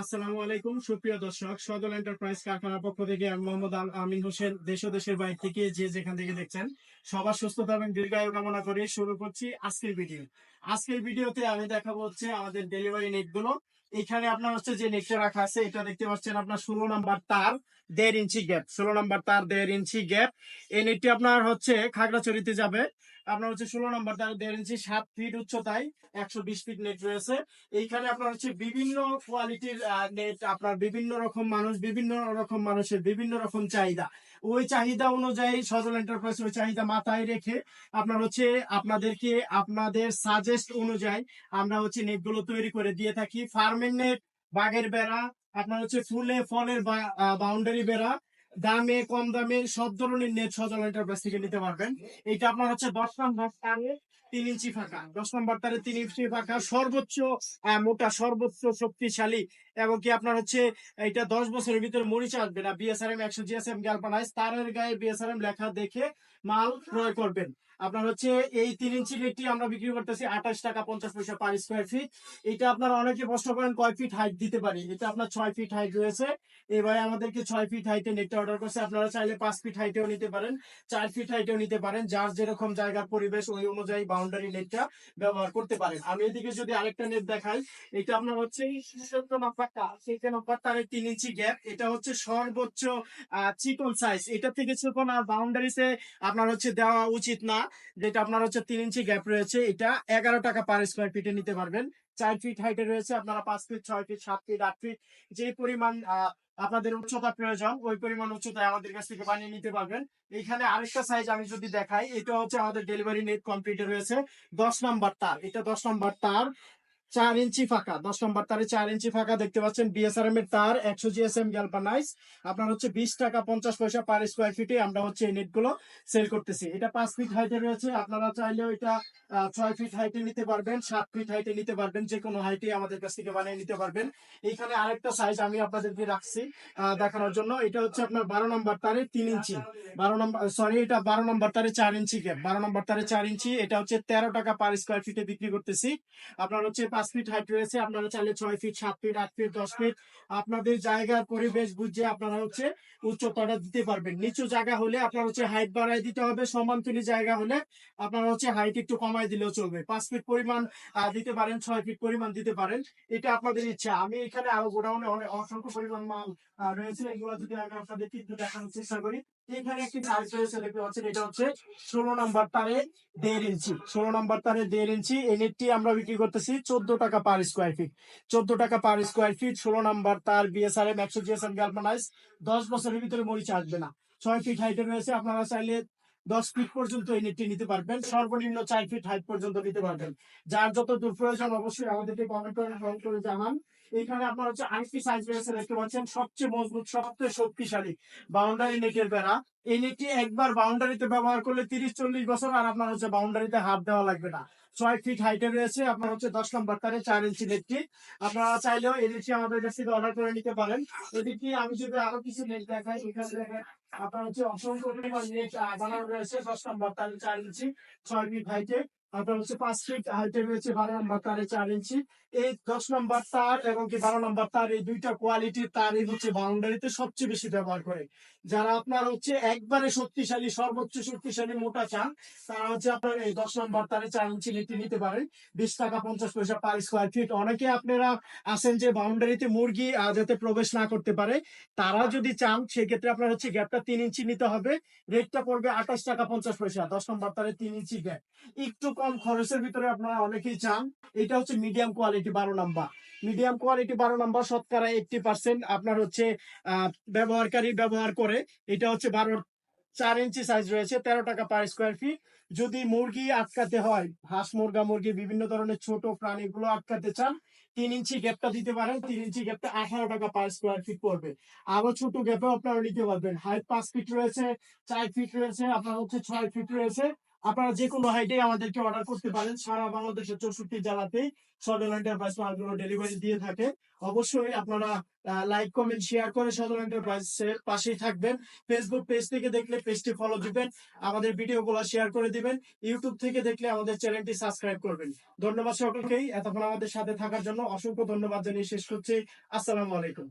আসসালামু আলাইকুম, সুপ্রিয় দর্শক। সদল এন্টারপ্রাইজ কারখানার পক্ষ থেকে আমি মোহাম্মদ আল আমিন হোসেন, দেশ দেশের বাইরে থেকে যে যেখান থেকে দেখছেন, সবার সুস্থতা এবং দীর্ঘায়ু কামনা করে শুরু করছি আজকের ভিডিও আজকের ভিডিওতে আমি দেখাবো হচ্ছে আমাদের ডেলিভারি নেটগুলো। এখানে আপনার হচ্ছে যে নেটটা রাখা আছে, এটা দেখতে পাচ্ছেন আপনার ষোলো নাম্বার তার দেড় ইঞ্চি গ্যাপ ষোলো নাম্বার তার দেড় ইঞ্চি গ্যাপ এই নেটটি আপনার হচ্ছে খাগড়াছড়িতে যাবে, আপনার হচ্ছে ষোলো নাম্বার তার দেড় ইঞ্চি, সাত ফিট উচ্চতায় একশো বিশ ফিট নেট রয়েছে, এইখানে আপনার হচ্ছে বিভিন্ন কোয়ালিটির নেট আপনার বিভিন্ন রকম মানুষ, বিভিন্ন রকম মানুষের বিভিন্ন রকম চাহিদা, ওই চাহিদা অনুযায়ী সজল এন্টারপ্রাইজ ওই চাহিদা মাথায় রেখে আপনার হচ্ছে আপনাদেরকে, আপনাদের সাজেস্ট অনুযায়ী আমরা হচ্ছে নেটগুলো তৈরি করে দিয়ে থাকি ফার্মের নেট বাগের বেড়া, আপনার হচ্ছে ফুলে, ফলের বাউন্ডারি বেড়া। দামে, কম দামে সব ধরনের নেট সজল এন্টারপ্রাইজ থেকে নিতে পারবেন। এটা আপনার হচ্ছে দশ নম্বর তিন ইঞ্চি ফাঁকা। দশ নম্বর তারে তিন ইঞ্চি ফাঁকা। সর্বোচ্চ মোটা সর্বোচ্চ শক্তিশালী এবং কি আপনার হচ্ছে এটা দশ বছরের ভিতরে মরিচ আসবে না। বিএসআরএম একশো জিএসএম গ্যালপানাইজ তারের গায়ে বিএসআরএম লেখা দেখে মাল ক্রয় করবেন। আপনার হচ্ছে এই তিন ইঞ্চি নেটটি আমরা বিক্রি করতেছি আঠাশ টাকা পঞ্চাশ পয়সা পার স্কোয়ার ফিট এটা আপনার অনেকে প্রশ্ন করেন কয় ফিট হাইট দিতে পারি? এটা আপনার ছয় ফিট হাইট রয়েছে। এবারে আমাদেরকে ছয় ফিট হাইটে নেটটা অর্ডার করছে। আপনারা চাইলে পাঁচ ফিট হাইটেও নিতে পারেন চার ফিট হাইটেও নিতে পারেন। যার যেরকম জায়গার পরিবেশ ওই অনুযায়ী বাউন্ডারি নেটটা ব্যবহার করতে পারেন। আমি এদিকে যদি আরেকটা নেট দেখাই, এটা আপনার হচ্ছে চোদ্দ নম্বরটা সেই নম্বর তার তিন ইঞ্চি গ্যাপ এটা হচ্ছে সর্বোচ্চ চিকন সাইজ এটা থেকে চিকন আর বাউন্ডারিতে আপনার হচ্ছে দেওয়া উচিত না, যেটা আপনার হচ্ছে তিন ইঞ্চি গ্যাপ রয়েছে। এটা এগারো টাকা পার স্কোয়ার ফিটে নিতে পারবেন। চার ফিট হাইটে রয়েছে আপনারা পাঁচ ফিট ছয় ফিট সাত ফিট আট ফিট যে পরিমাণ আপনাদের উচ্চতা প্রয়োজন, ওই পরিমাণ উচ্চতায় আমাদের কাছ থেকে বানিয়ে নিতে পারবেন। এখানে আরেকটা সাইজ আমি যদি দেখাই, এটা হচ্ছে আমাদের ডেলিভারি নেট কমপ্লিট রয়েছে। দশ নম্বর তার, এটা দশ নম্বর তার। চার ইঞ্চি ফাঁকা, দশ নম্বর তারে চার ইঞ্চি ফাঁকা দেখতে পাচ্ছেন বিএসআরএম এর তার, একশো জিএসএম গ্যালপানাইজ আপনার হচ্ছে বিশ টাকা পঞ্চাশ পয়সা পার স্কোয়ার ফিটে আমরা হচ্ছে এই নেটগুলো সেল করতেছি। এটা পাঁচ ফিট হাইটে রয়েছে, আপনারা চাইলেও এটা ছয় ফিট হাইটে নিতে পারবেন, সাত ফিট হাইটে নিতে পারবেন যে কোনো হাইটে আমাদের কাছ থেকে বানিয়ে নিতে পারবেন। এইখানে আরেকটা সাইজ আমি আপনাদেরকে রাখছি দেখানোর জন্য। এটা হচ্ছে আপনার বারো নম্বর তারে তিন ইঞ্চি। বারো নম্বর সরি এটা বারো নম্বর তারে চার ইঞ্চি গ্যাপ বারো নম্বর তারে চার ইঞ্চি, এটা হচ্ছে তেরো টাকা পার স্কোয়ার ফিটে বিক্রি করতেছি। আপনার হচ্ছে পাঁচ ফিট হাইট রয়েছে, আপনারা চাইলে ছয় ফিট সাত ফিট আট ফিট দশ ফিট আপনাদের জায়গার পরিবেশ বুঝে আপনারা হচ্ছে উচ্চতাটা দিতে পারবেন। নিচু জায়গা হলে আপনার হচ্ছে হাইট বাড়াই দিতে হবে সমান্তরী জায়গা হলে আপনারা হচ্ছে হাইট একটু কমাই দিলেও চলবে। পাঁচ ফিট পরিমাণ দিতে পারেন, ছয় ফিট পরিমাণ দিতে পারেন, এটা আপনাদের ইচ্ছা। আমি এখানে আরও গোডাউনে অনেক অসংখ্য পরিমাণ মাল রয়েছে, এগুলো যদি আমি আপনাদের কিন্তু দেখানোর চেষ্টা করি। এখানে একটি সাইজ রয়েছে, দেখতে পাচ্ছেন, এটা হচ্ছে ষোলো নম্বর তারে দেড় ইঞ্চি। ষোলো নম্বর তারে দেড় ইঞ্চি, এই নেটটি আমরা বিক্রি করতেছি চোদ্দ টাকা পার স্কোয়ার ফিট চোদ্দ টাকা পার স্কোয়ার ফিট ষোলো নম্বর তার বিএসআরএম একশো জিএসএম গ্যালপানাইজ দশ বছরের ভিতরে মরিচ আসবে না। ছয় ফিট হাইটে রয়েছে, আপনারা চাইলে দশ ফিট পর্যন্ত এই নেটটি নিতে পারবেন। সর্বনিম্ন চার ফিট হাইট পর্যন্ত নিতে পারবেন। যার যত দূর প্রয়োজন অবশ্যই আমাদেরকে কমেন্ট করে কমেন্ট করে জানান। এখানে আপনার হচ্ছে আরেকটি সাইজ রয়েছে, দেখতে পাচ্ছেন, সবচেয়ে মজবুত, সবচেয়ে শক্তিশালী বাউন্ডারি নেটের বেড়া। এই নেটটি একবার বাউন্ডারিতে ব্যবহার করলে তিরিশ, চল্লিশ বছর আর আপনার হচ্ছে বাউন্ডারিতে হাত দেওয়া লাগবে না। ছয় ফিট হাইটে রয়েছে, আপনার হচ্ছে দশ নম্বর তারে চার ইঞ্চি নেটটি আপনারা চাইলেও এই নেটটি আমাদের কাছ থেকে অর্ডার করে নিতে পারেন। এদিকে আমি যদি আরও কিছু নেট দেখাই, এখানে দেখেন আপনার হচ্ছে অসংখ্য পরিমাণ আহ, বানানো রয়েছে। দশ নম্বর ছয় ফিট হাইটে আপনার বারো নম্বর তারে চার ইঞ্চি এই দশ নম্বর তার এবং কি বারো নম্বর তার এই দুইটা তারই হচ্ছে বাউন্ডারিতে সবচেয়ে বেশি ব্যবহার করে। যারা আপনার হচ্ছে একবারে শক্তিশালী, সর্বোচ্চ শক্তিশালী মোটা চান, তারা হচ্ছে আপনার এই দশ নম্বর তারে চার ইঞ্চি নিতে নিতে পারেন। বিশ টাকা পঞ্চাশ পয়সা পার স্কোয়ার ফিট অনেকে আপনারা আছেন যে বাউন্ডারিতে মুরগি যাতে প্রবেশ না করতে পারে, তারা যদি চান, সেক্ষেত্রে আপনার হচ্ছে গ্যাপটা তিন ইঞ্চি নিতে হবে। রেটটা পড়বে আঠাশ টাকা পঞ্চাশ পয়সা, দশ নম্বর তারে তিন ইঞ্চি গ্যাপ একটু কম খরচের ভিতরে আপনারা অনেকেই চান। এটা হচ্ছে মিডিয়াম কোয়ালিটি বারো নাম্বার। মিডিয়াম কোয়ালিটি বারো নাম্বার শতকরা এইটটি পার্সেন্ট আপনার হচ্ছে ব্যবহারকারী ব্যবহার করে। এটা হচ্ছে বারো, চার ইঞ্চি সাইজ রয়েছে, তেরো টাকা পার স্কোয়ার ফিট যদি মুরগি আটকাতে হয়, হাঁস, মুরগা, মুরগি, বিভিন্ন ধরনের ছোট প্রাণীগুলো আটকাতে চান, তিন ইঞ্চি গ্যাপটা দিতে পারেন, তিন ইঞ্চি গ্যাপটা আঠারো টাকা পার স্কোয়ার ফিট পড়বে। আরও ছোট গ্যাপেও আপনারা নিতে পারবেন। হাইট পাঁচ ফিট রয়েছে, চার ফিট রয়েছে, আপনার হচ্ছে ছয় ফিট রয়েছে। আপনারা যে কোনো হাইটে আমাদেরকে অর্ডার করতে পারেন। সারা বাংলাদেশের চৌষট্টি জেলাতে সদল এন্টারপ্রাইজ মালগুলো ডেলিভারি দিয়ে থাকে। অবশ্যই আপনারা লাইক কমেন্ট শেয়ার করে সদল এন্টারপ্রাইজের পাশেই থাকবেন। ফেসবুক পেজ থেকে দেখলে পেজটি ফলো দিবেন, আমাদের ভিডিওগুলো শেয়ার করে দিবেন। ইউটিউব থেকে দেখলে আমাদের চ্যানেলটি সাবস্ক্রাইব করবেন। ধন্যবাদ সকলকেই। এতক্ষণ আমাদের সাথে থাকার জন্য অসংখ্য ধন্যবাদ জানিয়ে শেষ করছি। আসসালামু আলাইকুম।